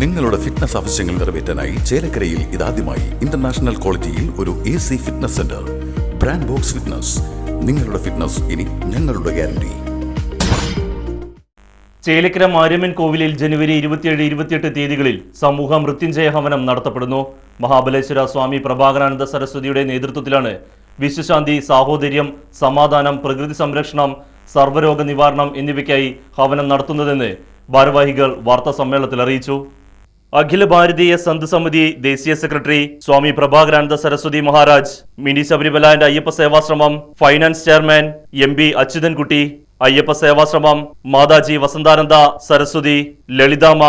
നിങ്ങളുടെ ഫിറ്റ്നസ് ആവശ്യങ്ങൾ നിറവേറ്റാനായി ചേലക്കരയിൽ ഇതാദ്യമായി ഇന്റർനാഷണൽ ക്വാളിറ്റിയിൽ ഒരു A C fitness centre brand box fitness നിങ്ങളുടെ ഫിറ്റ്നസ് ഇനി ഞങ്ങളുടെ ഗ്യാരണ്ടി ചേലക്കര മാര്യമ്മൻ കോവിലിൽ ജനുവരി ഇരുപത്തിയേഴ് ഇരുപത്തിയെട്ട് തീയതികളിൽ സമൂഹ മൃത്യുഞ്ജയ ഹവനം നടത്തപ്പെടുന്നു. മഹാബലേശ്വര സ്വാമി പ്രഭാകരാനന്ദ സരസ്വതിയുടെ നേതൃത്വത്തിലാണ് വിശ്വശാന്തി സാഹോദര്യം സമാധാനം പ്രകൃതി സംരക്ഷണം സർവരോഗ നിവാരണം എന്നിവയ്ക്കായി ഹവനം നടത്തുന്നതെന്ന് ഭാരവാഹികൾ വാർത്താ സമ്മേളനത്തിൽ അറിയിച്ചു. അഖില ഭാരതീയ സന്ത് സമിതി ദേശീയ secretary Swami Prabhakarananda Saraswati Maharaj mini Sabarimala and Ayyappa Sevashramam finance chairman M B Achuthankutty Ayyappa Sevashramam Mataji Vasanthananda Saraswati Lalithama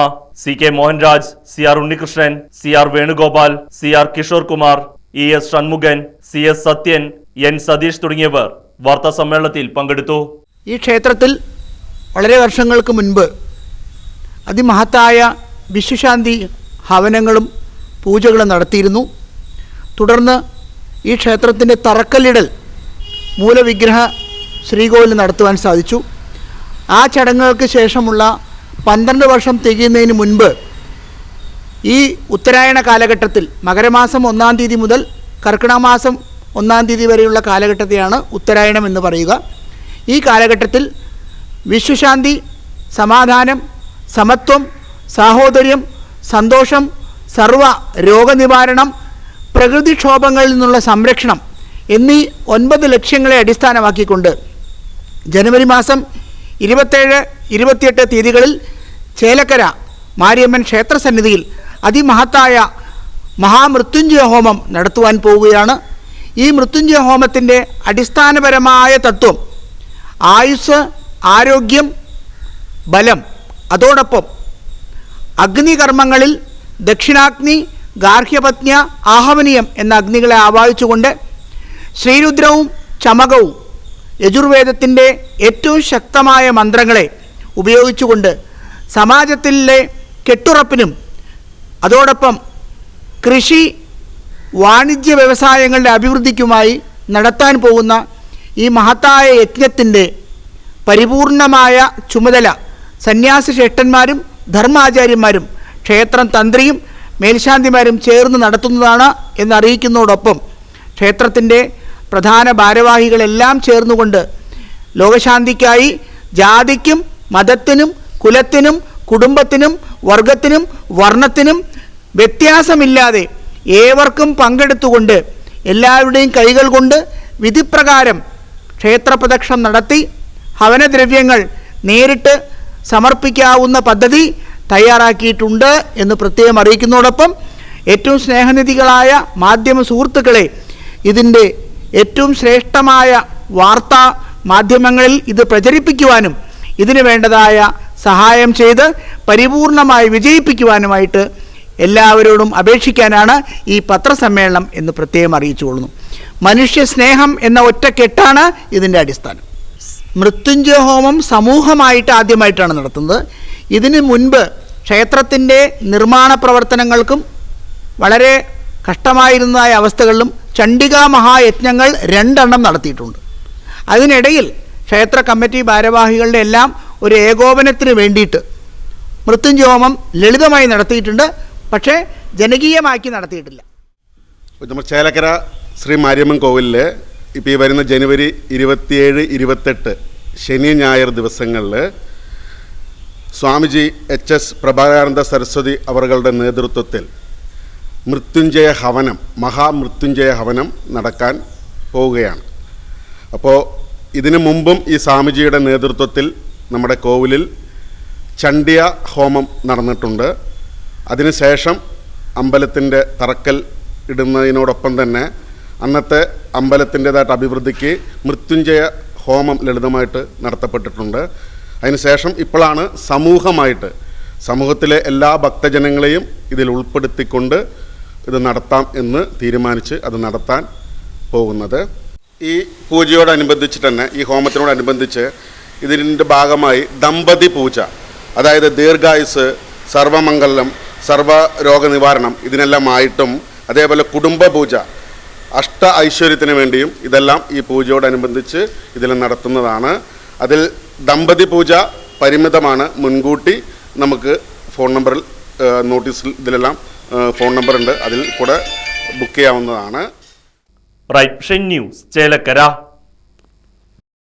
C K Mohanraj C R Unnikrishnan C R Venugopal C R Kishore Kumar E S Shanmukhan C S Sathyan N Satheesh തുടങ്ങിയവർ വാർത്താ സമ്മേളനത്തിൽ പങ്കെടുത്തു. ഈ ക്ഷേത്രത്തിൽ വളരെ വർഷങ്ങൾക്ക് മുൻപ് അതിമഹത്തായ വിശ്വശാന്തി ഹവനങ്ങളും പൂജകളും നടത്തിയിരുന്നു. തുടർന്ന് ഈ ക്ഷേത്രത്തിന്റെ തറക്കല്ലിടൽ മൂലവിഗ്രഹ ശ്രീകോവിൽ നടത്തുവാൻ സാധിച്ചു. ആ ചടങ്ങുകൾക്ക് ശേഷമുള്ള പന്ത്രണ്ട് വർഷം തികയുന്നതിന് മുൻപ് ഈ ഉത്തരായണ കാലഘട്ടത്തിൽ മകരമാസം ഒന്നാം തീയതി മുതൽ കർക്കിടമാസം ഒന്നാം തീയതി വരെയുള്ള കാലഘട്ടത്തെയാണ് ഉത്തരായണം എന്ന് പറയുക. ഈ കാലഘട്ടത്തിൽ വിശ്വശാന്തി സമാധാനം സമത്വം സാഹോദര്യം സന്തോഷം സർവ രോഗനിവാരണം പ്രകൃതിക്ഷോഭങ്ങളിൽ നിന്നുള്ള സംരക്ഷണം എന്നീ ഒൻപത് ലക്ഷ്യങ്ങളെ അടിസ്ഥാനമാക്കിക്കൊണ്ട് ജനുവരി മാസം ഇരുപത്തേഴ് ഇരുപത്തിയെട്ട് തീയതികളിൽ ചേലക്കര മാരിയമ്മൻ ക്ഷേത്രസന്നിധിയിൽ അതിമഹത്തായ മഹാമൃത്യുഞ്ജയ ഹോമം നടത്തുവാൻ പോവുകയാണ്. ഈ മൃത്യുഞ്ജയ ഹോമത്തിന്റെ അടിസ്ഥാനപരമായ തത്വം ആയുസ് ആരോഗ്യം ബലം അതോടൊപ്പം അഗ്നികർമ്മങ്ങളിൽ ദക്ഷിണാഗ്നി ഗാർഹ്യപത്നിയ ആഹവനീയം എന്ന അഗ്നികളെ ആവാഹിച്ചുകൊണ്ട് ശ്രീരുദ്രവും ചമകവും യജുർവേദത്തിന്റെ ഏറ്റവും ശക്തമായ മന്ത്രങ്ങളെ ഉപയോഗിച്ചുകൊണ്ട് സമാജത്തിലെ കെട്ടുറപ്പിനും അതോടൊപ്പം കൃഷി വാണിജ്യ വ്യവസായങ്ങളുടെ അഭിവൃദ്ധിക്കുമായി നടത്താൻ പോകുന്ന ഈ മഹത്തായ യജ്ഞത്തിന്റെ പരിപൂർണമായ ചുമതല സന്യാസി ശ്രേഷ്ഠന്മാരും ധർമാചാര്യന്മാരും ക്ഷേത്രം തന്ത്രിയും മേൽശാന്തിമാരും ചേർന്ന് നടത്തുന്നതാണ് എന്നറിയിക്കുന്നതോടൊപ്പം ക്ഷേത്രത്തിന്റെ പ്രധാന ഭാരവാഹികളെല്ലാം ചേർന്നുകൊണ്ട് ലോകശാന്തിക്കായി ജാതിക്കും മതത്തിനും കുലത്തിനും കുടുംബത്തിനും വർഗത്തിനും വർണത്തിനും വ്യത്യാസമില്ലാതെ ഏവർക്കും പങ്കെടുത്തുകൊണ്ട് എല്ലാവരുടെയും കൈകൾ കൊണ്ട് വിധിപ്രകാരം ക്ഷേത്രപ്രദക്ഷം നടത്തി ഹവനദ്രവ്യങ്ങൾ നേരിട്ട് സമർപ്പിക്കാവുന്ന പദ്ധതി തയ്യാറാക്കിയിട്ടുണ്ട് എന്ന് പ്രത്യേകം അറിയിക്കുന്നതോടൊപ്പം ഏറ്റവും സ്നേഹനിധികളായ മാധ്യമ സുഹൃത്തുക്കളെ ഇതിന്റെ ഏറ്റവും ശ്രേഷ്ഠമായ വാർത്താ മാധ്യമങ്ങളിൽ ഇത് പ്രചരിപ്പിക്കുവാനും ഇതിന് വേണ്ടതായ സഹായം ചെയ്ത് പരിപൂർണമായി വിജയിപ്പിക്കുവാനുമായിട്ട് എല്ലാവരോടും അപേക്ഷിക്കാനാണ് ഈ പത്രസമ്മേളനം എന്ന് പ്രത്യേകം അറിയിച്ചു കൊള്ളുന്നു മനുഷ്യ സ്നേഹം എന്ന ഒറ്റക്കെട്ടാണ് ഇതിന്റെ അടിസ്ഥാനം. മൃത്യുഞ്ജയ ഹോമം സമൂഹമായിട്ട് ആദ്യമായിട്ടാണ് നടത്തുന്നത്. ഇതിന് മുൻപ് ക്ഷേത്രത്തിന്റെ നിർമ്മാണ പ്രവർത്തനങ്ങൾക്കും വളരെ കഷ്ടമായിരുന്നതായ അവസ്ഥകളിലും ചണ്ഡികാ മഹായജ്ഞങ്ങൾ രണ്ടെണ്ണം നടത്തിയിട്ടുണ്ട്. അതിനിടയിൽ ക്ഷേത്ര കമ്മിറ്റി ഭാരവാഹികളുടെ എല്ലാം ഒരു ഏകോപനത്തിന് വേണ്ടിയിട്ട് മൃത്യുഞ്ജയ ഹോമം ലളിതമായി നടത്തിയിട്ടുണ്ട് പക്ഷേ ജനകീയമാക്കി നടത്തിയിട്ടില്ല. നമ്മൾ ചേലക്കര ശ്രീ മാര്യമ്മൻ കോവിലിൽ ഇപ്പോൾ ഈ വരുന്ന ജനുവരി ഇരുപത്തിയേഴ് ഇരുപത്തെട്ട് ശനി ഞായർ ദിവസങ്ങളിൽ സ്വാമിജി എച്ച് എസ് പ്രഭാകാനന്ദ സരസ്വതി അവരുടെ നേതൃത്വത്തിൽ മൃത്യുഞ്ജയ ഹവനം മഹാമൃത്യുഞ്ജയ ഹവനം നടക്കാൻ പോവുകയാണ്. അപ്പോൾ ഇതിനു മുമ്പും ഈ സ്വാമിജിയുടെ നേതൃത്വത്തിൽ നമ്മുടെ കോവിലിൽ ചണ്ഡിയ ഹോമം നടന്നിട്ടുണ്ട്. അതിനുശേഷം അമ്പലത്തിന്റെ തറക്കൽ ഇടുന്നതിനോടൊപ്പം തന്നെ അന്നത്തെ അമ്പലത്തിന്റെതായിട്ട് അഭിവൃദ്ധിക്ക് മൃത്യുഞ്ജയ ഹോമം ലളിതമായിട്ട് നടത്തപ്പെട്ടിട്ടുണ്ട്. അതിനുശേഷം ഇപ്പോഴാണ് സമൂഹമായിട്ട് സമൂഹത്തിലെ എല്ലാ ഭക്തജനങ്ങളെയും ഇതിൽ ഉൾപ്പെടുത്തിക്കൊണ്ട് ഇത് നടത്താം എന്ന് തീരുമാനിച്ച് അത് നടത്താൻ പോകുന്നത്. ഈ പൂജയോടനുബന്ധിച്ച് തന്നെ ഈ ഹോമത്തിനോടനുബന്ധിച്ച് ഇതിന്റെ ഭാഗമായി ദമ്പതി പൂജ അതായത് ദീർഘായുസ് സർവമംഗലം സർവ രോഗനിവാരണം ഇതിനെല്ലാമായിട്ടും അതേപോലെ കുടുംബ പൂജ അഷ്ട ഐശ്വര്യത്തിന് വേണ്ടിയും ഇതെല്ലാം ഈ പൂജയോടനുബന്ധിച്ച് ഇതിൽ നടത്തുന്നതാണ്. അതിൽ ദമ്പതി പൂജ പരിമിതമാണ്. മുൻകൂട്ടി നമുക്ക് ഫോൺ നമ്പറിൽ നോട്ടീസിൽ ഇതിലെല്ലാം ഫോൺ നമ്പർ ഉണ്ട് അതിൽ കൂടെ ബുക്ക് ചെയ്യാവുന്നതാണ്. Right news Chelakkara.